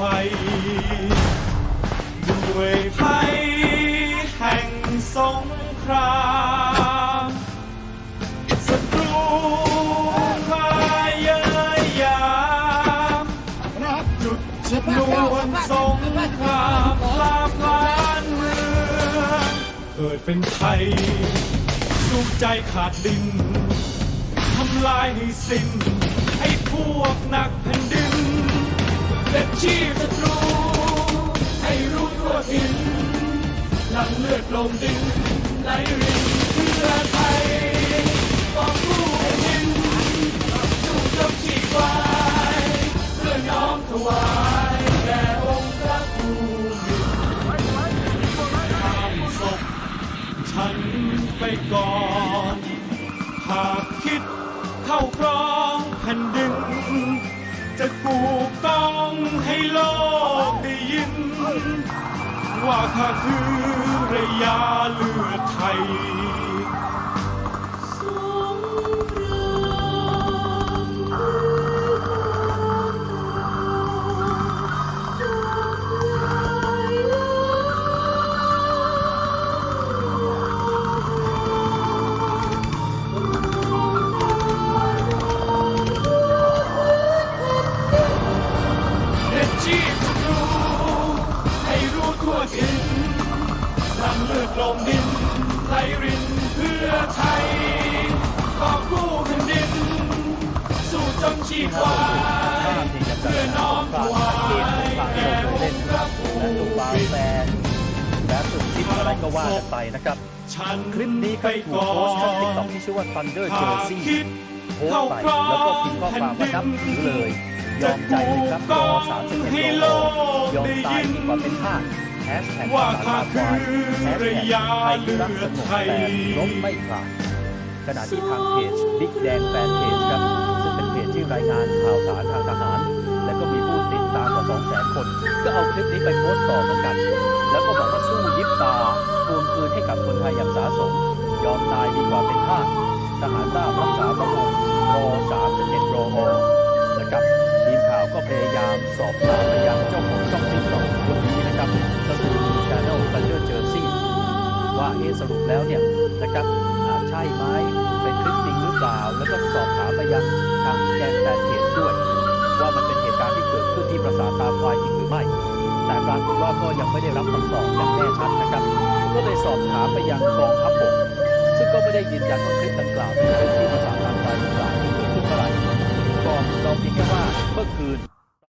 ไฟด้วยภัยแห่งสงครามศัตรูพายเยยยามจุดชนวนสงครามลามลานเมืองเกิดเป็นไทยสุขใจขาดดินทำลายให้สิ้นไอ้พวกนัก หลังเลือดลงดินไหลรินเพื่อไทยต่อสู้แผ่นดินสู้จบชีวายเพื่อน้อมถวายแด่องค์พระภูมิข้ามศพฉันไปก่อนหากคิดเข้าครองแผ่นดินจะกูต้องให้โลกได้ยิน ว่าถ้าคือระยาเลือดไทย หลังเลือดลมดินไหลรินเพื่อไทยกอบกู้แผ่นดิน สู้จนชีพวายเพื่อน้อมถวายแด่องค์พระภูและดูบามิแฟนและสุดทิศอะไรก็ว่ากันไปนะครับ คลิปนี้ครับถูกโพสต์ทางติ๊กต็อกที่ชื่อว่า Thunder Jersey โพสต์ไปแล้วก็พิมพ์ข้อความว่านับถือเลย ยอมใจเลยครับรอสามสิบเอ็ดรอยอมตายดีกว่าเป็นทาส ว่าข้าษาคืควายอแฮชระแท็กยาไทยเลืรักอสดไทยแต่ล้มไม่ขาดขณะที่ทางเพจบิ๊กแดงแฟนเพจครับซึ่งเป็นเพจที่รายงานข่าวสารทางทหาร และก็มีผู้ติดตามกว่า 2 0 0 0 0 0 คน ก็เอาคลิปนี้ไปโพสต์ต่อเหมือนกัน แล้วก็บอกว่าสู้ยิบตาทวงคืนให้กับคนไทยอย่างสาสม ยอมตายดีกว่าเป็นทาสทหารราบรักษาพระองค์รอ31รออนะครับทีมข่าวก็พยายามสอบถามไปยังเจ้าของช่องติ๊กต็อกคนนี้ นะครับก็คือชาแนล Thunder Jersey ว่าเอสรุปแล้วเนี่ยนะครับอ่าใช่ไหมเป็นคลิปจริงหรือเปล่า แล้วก็สอบถามไปยังทางแกนแฟนเพจด้วย ว่ามันเป็นเหตุการณ์ที่เกิดขึ้นที่ปราสาทตาควายจริงหรือไม่ แต่ปรากฏว่าก็ยังไม่ได้รับคำตอบอย่างแน่ชัดนะครับ ก็เลยสอบถามไปยังกองทัพบกซึ่งก็ไม่ได้ยืนยันว่าคลิปดังกล่าวเป็นคลิปที่ปราสาทตาควายหรือเปล่าที่เกิดขึ้นเมื่อไหร่บอกเราเพียงแค่ว่าเมื่อคืน